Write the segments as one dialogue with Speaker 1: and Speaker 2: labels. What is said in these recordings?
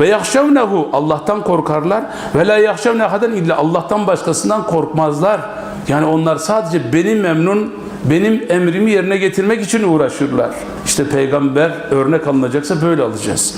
Speaker 1: Ve yahşevnehu Allah'tan korkarlar ve la yahşevne ahaden illa Allah'tan başkasından korkmazlar. Yani onlar sadece beni memnun, benim emrimi yerine getirmek için uğraşırlar. İşte peygamber örnek alınacaksa böyle alacağız.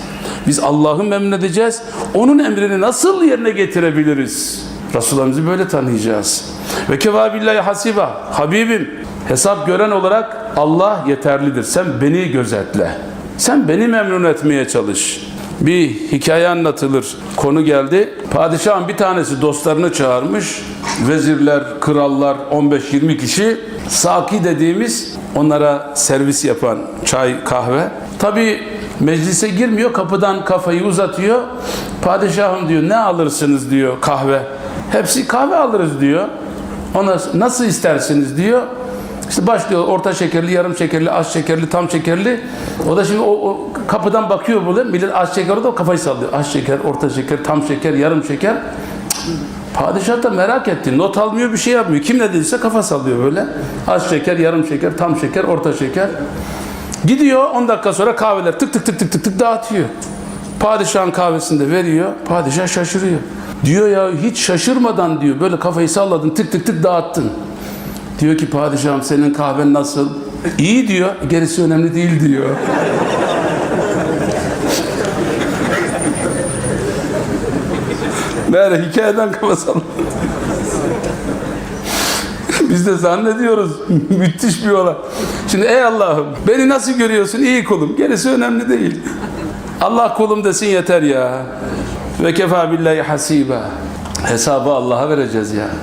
Speaker 1: Biz Allah'ı memnun edeceğiz. Onun emrini nasıl yerine getirebiliriz? Resulullah'ımızı böyle tanıyacağız. Ve keva billahi hasiba. Habibim hesap gören olarak Allah yeterlidir. Sen beni gözetle. Sen beni memnun etmeye çalış. Bir hikaye anlatılır. Konu geldi. Padişahın bir tanesi dostlarını çağırmış. Vezirler, krallar 15-20 kişi. Saki dediğimiz onlara servis yapan çay, kahve. Tabi meclise girmiyor. Kapıdan kafayı uzatıyor. Padişahım diyor ne alırsınız diyor kahve. Hepsi kahve alırız diyor. Ona nasıl istersiniz diyor. İşte başlıyor orta şekerli, yarım şekerli, az şekerli, tam şekerli. O da şimdi o, o kapıdan bakıyor böyle. Millet az şeker da kafayı sallıyor. Az şeker, orta şeker, tam şeker, yarım şeker. Padişah da merak etti. Not almıyor, bir şey yapmıyor. Kim ne dediyse kafa sallıyor böyle. Az şeker, yarım şeker, tam şeker, orta şeker. Gidiyor 10 dakika sonra kahveler tık tık tık tık tık tık dağıtıyor. Padişahın kahvesini de veriyor. Padişah şaşırıyor. Diyor ya hiç şaşırmadan diyor böyle kafayı salladın tık tık tık dağıttın. Diyor ki padişahım senin kahven nasıl? İyi diyor. Gerisi önemli değil diyor. Meğer hikayeden salladı. Biz de zannediyoruz müthiş bir olay. Şimdi ey Allah'ım beni nasıl görüyorsun iyi kulum. Gerisi önemli değil. Allah kulum desin yeter ya. Ve kefa billahi hasiba. Hesabı Allah'a vereceğiz ya.